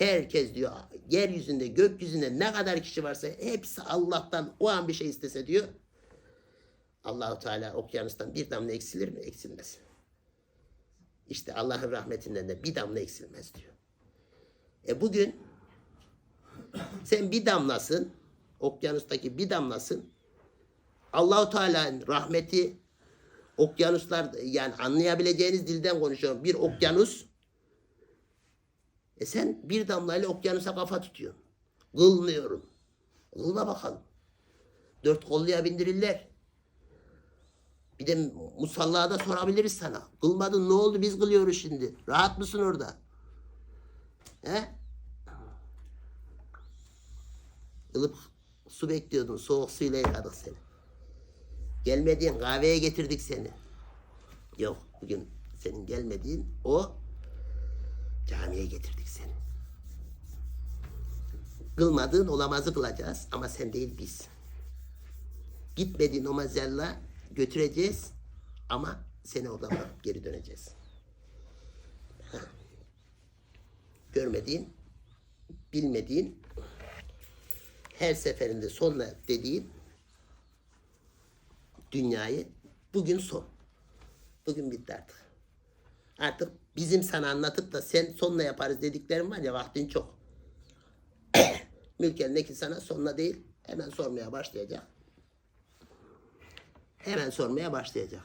Herkes diyor yeryüzünde gökyüzünde ne kadar kişi varsa hepsi Allah'tan o an bir şey istese diyor. Allahu Teala okyanustan bir damla eksilir mi? Eksilmez. İşte Allah'ın rahmetinden de bir damla eksilmez diyor. E bugün sen bir damlasın, okyanustaki bir damlasın. Allahu Teala'nın rahmeti okyanuslar yani anlayabileceğiniz dilden konuşuyorum. Bir okyanus e sen bir damlayla okyanusa kafa tutuyorsun. Kılmıyorum. Kılma bakalım. Dört kolluya bindirirler. Bir de musallada sorabiliriz sana. Kılmadın ne oldu biz kılıyoruz şimdi. Rahat mısın orada? He? Ilıp su bekliyordun. Soğuk suyla yıkadık seni. Gelmediğin kahveye getirdik seni. Yok bugün senin gelmediğin o camiye getirdik seni. Kılmadığın olamazı kılacağız ama sen değil biz. Gitmediğin o mezarla götüreceğiz ama seni orada geri döneceğiz. Görmediğin, bilmediğin, her seferinde sonla dediğin dünyayı bugün son. Bugün bitti artık. Artık bizim sana anlatıp da sen sonla yaparız dediklerim var ya vaktin çok. Mülkerindeki sana sonla değil hemen sormaya başlayacak. Hemen sormaya başlayacak.